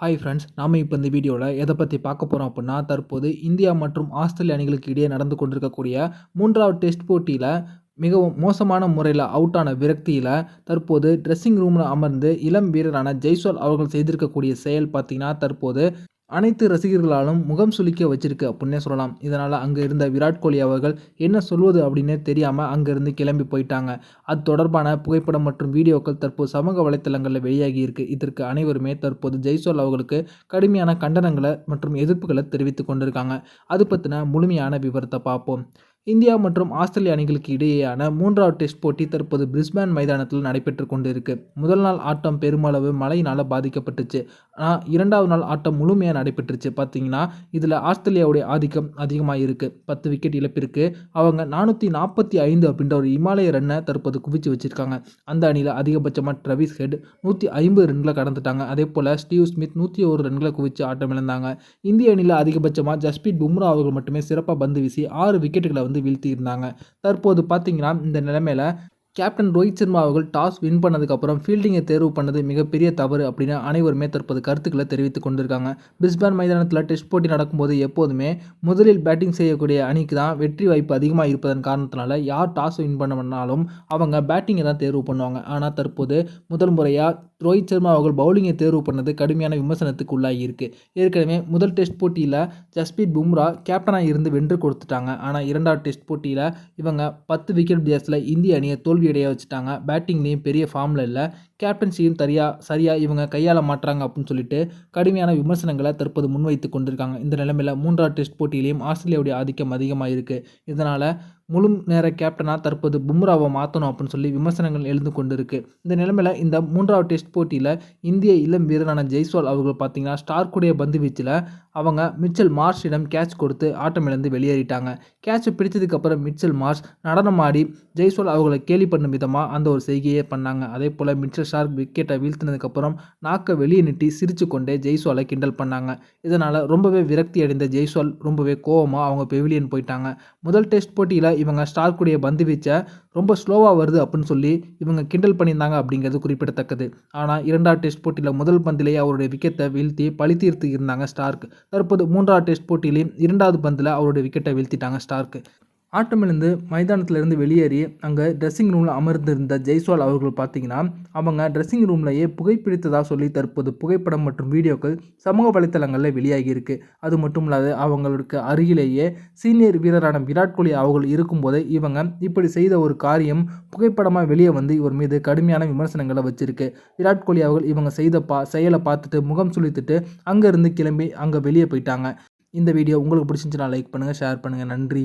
Hi friends நாம் இப்போ இந்த வீடியோவில் எதை பற்றி பார்க்க போகிறோம் அப்படின்னா தற்போது இந்தியா மற்றும் ஆஸ்திரேலிய அணிகளுக்கு இடையே நடந்து கொண்டிருக்கக்கூடிய மூன்றாவது டெஸ்ட் போட்டியில் மிகவும் மோசமான முறையில் அவுட் ஆன விரக்தியில் தற்போது ட்ரெஸ்ஸிங் ரூமில் அமர்ந்து இளம் வீரரான ஜெய்ஸ்வால் அவர்கள் செய்திருக்கக்கூடிய செயல் பார்த்தீங்கன்னா தற்போது அனைத்து ரசிகர்களாலும் முகம் சுளிக்க வச்சிருக்கு அப்படின்னே சொல்லலாம். இதனால் அங்கே இருந்த விராட் கோலி அவர்கள் என்ன சொல்வது அப்படின்னே தெரியாமல் அங்கேருந்து கிளம்பி போயிட்டாங்க. அது தொடர்பான புகைப்படம் மற்றும் வீடியோக்கள் தற்போது சமூக வலைத்தளங்களில் வெளியாகி இருக்கு. இதற்கு அனைவருமே தற்போது ஜெய்சோல் அவர்களுக்கு கடுமையான கண்டனங்களை மற்றும் எதிர்ப்புகளை தெரிவித்து கொண்டிருக்காங்க. அது பற்றின முழுமையான விவரத்தை பார்ப்போம். இந்தியா மற்றும் ஆஸ்திரேலிய அணிகளுக்கு இடையேயான மூன்றாவது டெஸ்ட் போட்டி தற்போது பிரிஸ்பேன் மைதானத்தில் நடைபெற்று கொண்டிருக்கு. முதல் நாள் ஆட்டம் பெருமளவு மழையினால் பாதிக்கப்பட்டுச்சு. ஆனால் இரண்டாவது நாள் ஆட்டம் முழுமையாக நடைபெற்றுச்சு. பார்த்தீங்கன்னா இதில் ஆஸ்திரேலியாவுடைய ஆதிக்கம் அதிகமாக இருக்குது பத்து விக்கெட் இழப்பிற்கு அவங்க நானூற்றி நாற்பத்தி ஐந்து அப்படின்ற ஒரு இமாலய ரன்னை தற்போது குவிச்சு வச்சுருக்காங்க. அந்த அணியில் அதிகபட்சமாக ட்ரவிஸ் ஹெட் நூற்றி ஐம்பது ரன்களை கடந்துட்டாங்க. அதே போல் ஸ்டீவ் ஸ்மித் நூற்றி ஒரு ரன்களை குவிச்சு ஆட்டம் இழந்தாங்க இந்திய அணியில் அதிகபட்சமாக ஜஸ்பீத் பும்ரா அவர்கள் மட்டுமே சிறப்பாக பந்து வீசி ஆறு விக்கெட்டுகளை வந்து வந்து வீழ்த்தியிருந்தாங்க. தற்போது பார்த்தீங்கன்னா இந்த நிலைமையில் கேப்டன் ரோஹித் சர்மா அவர்கள் டாஸ் வின் பண்ணதுக்கப்புறம் ஃபீல்டிங்கை தேர்வு பண்ணது மிகப்பெரிய தவறு அப்படின்னு அனைவருமே தற்போது கருத்துக்களை தெரிவித்துக் கொண்டிருக்காங்க. பிரிஸ்பேன் மைதானத்தில் டெஸ்ட் போட்டி நடக்கும்போது எப்போதுமே முதலில் பேட்டிங் செய்யக்கூடிய அணிக்கு தான் வெற்றி வாய்ப்பு அதிகமாக இருப்பதன் காரணத்தினால யார் டாஸ் வின் பண்ணாலும் அவங்க பேட்டிங்கை தான் தேர்வு பண்ணுவாங்க. ஆனால் தற்போது முதல் முறையாக ரோஹித் சர்மா அவர்கள் பவுலிங்கை தேர்வு பண்ணது கடுமையான விமர்சனத்துக்கு உள்ளாகி இருக்கு. ஏற்கனவே முதல் டெஸ்ட் போட்டியில் ஜஸ்பீத் பும்ரா கேப்டனாக இருந்து வென்று கொடுத்துட்டாங்க. ஆனால் இரண்டாவது டெஸ்ட் போட்டியில் இவங்க பத்து விக்கெட் வித்தியாசத்தில் இந்திய அணியை தோல்வியடைய வச்சுட்டாங்க. பேட்டிங்லேயும் பெரிய ஃபார்மில் இல்லை. கேப்டன்சியும் சரியா சரியாக இவங்க கையாள மாட்டுறாங்க அப்படின்னு சொல்லிட்டு கடுமையான விமர்சனங்களை தற்போது முன்வைத்து கொண்டிருக்காங்க. இந்த நிலைமையில் மூன்றாவது டெஸ்ட் போட்டியிலையும் ஆஸ்திரேலியாவுடைய ஆதிக்கம் அதிகமாக இருக்குது இதனால் முழு நேர கேப்டனாக தற்போது பும்ராவை மாற்றணும் அப்படின்னு சொல்லி விமர்சனங்கள் எழுந்து கொண்டு இருக்கு இந்த நிலைமையில் இந்த மூன்றாவது டெஸ்ட் போட்டியில் இந்திய இளம் வீரரான ஜெய்ஸ்வால் அவர்கள் பார்த்தீங்கன்னா ஸ்டார்க்குடைய பந்து வீச்சில் அவங்க மிச்சல் மார்ஷிடம் கேட்ச் கொடுத்து ஆட்டமிழந்து வெளியேறிட்டாங்க. கேட்சை பிடிச்சதுக்கப்புறம் மிச்சல் மார்ஷ் நடனமாடி ஜெய்ஸ்வால் அவர்களை கேலி பண்ணும் விதமாக அந்த ஒரு செய்கையே பண்ணாங்க. அதே போல் மிச்சல் ஷார்க் விக்கெட்டை வீழ்த்தினதுக்கப்புறம் நாக்கை வெளியே நிட்டி சிரித்து கொண்டே ஜெய்சோலை கிண்டல் பண்ணாங்க. இதனால் ரொம்பவே விரக்தி அடைந்த ஜெய்சோல் ரொம்பவே கோவமாக அவங்க பெவிலியன் போயிட்டாங்க. முதல் டெஸ்ட் போட்டியில் இவங்க ஸ்டார்க்குடைய பந்து வீச்சை ரொம்ப ஸ்லோவாக வருது அப்படின்னு சொல்லி இவங்க கிண்டல் பண்ணியிருந்தாங்க அப்படிங்கிறது குறிப்பிடத்தக்கது. ஆனால் இரண்டாவது டெஸ்ட் போட்டியில் முதல் பந்திலேயே அவருடைய விக்கெட்டை வீழ்த்தி பழி தீர்த்து இருந்தாங்க ஸ்டார்க். தற்போது மூன்றாவது டெஸ்ட் போட்டியிலையும் இரண்டாவது பந்தில் அவருடைய விக்கெட்டை வீழ்த்திட்டாங்க ஸ்டார்க்கு ஆட்டமிழந்து மைதானத்திலிருந்து வெளியேறி அங்கே ட்ரெஸ்ஸிங் ரூமில் அமர்ந்திருந்த ஜெய்ஸ்வால் அவர்கள் பார்த்தீங்கன்னா அவங்க ட்ரெஸ்ஸிங் ரூம்லையே புகைப்பிடித்ததாக சொல்லி தற்போது புகைப்படம் மற்றும் வீடியோக்கள் சமூக வலைத்தளங்களில் வெளியாகியிருக்கு அது மட்டும் இல்லாது அவங்களுக்கு அருகிலேயே சீனியர் வீரரான விராட் கோலி அவர்கள் இருக்கும்போது இவங்க இப்படி செய்த ஒரு காரியம் புகைப்படமாக வெளியே வந்து இவர் மீது கடுமையான விமர்சனங்களை வச்சிருக்கு. விராட் கோலி அவர்கள் இவங்க செய்த பா செயலை பார்த்துட்டு முகம் சுழித்துட்டு அங்கேருந்து கிளம்பி அங்கே வெளியே போயிட்டாங்க. இந்த வீடியோ உங்களுக்கு பிடிச்சிருந்துச்சுன்னா லைக் பண்ணுங்கள் ஷேர் பண்ணுங்கள் நன்றி.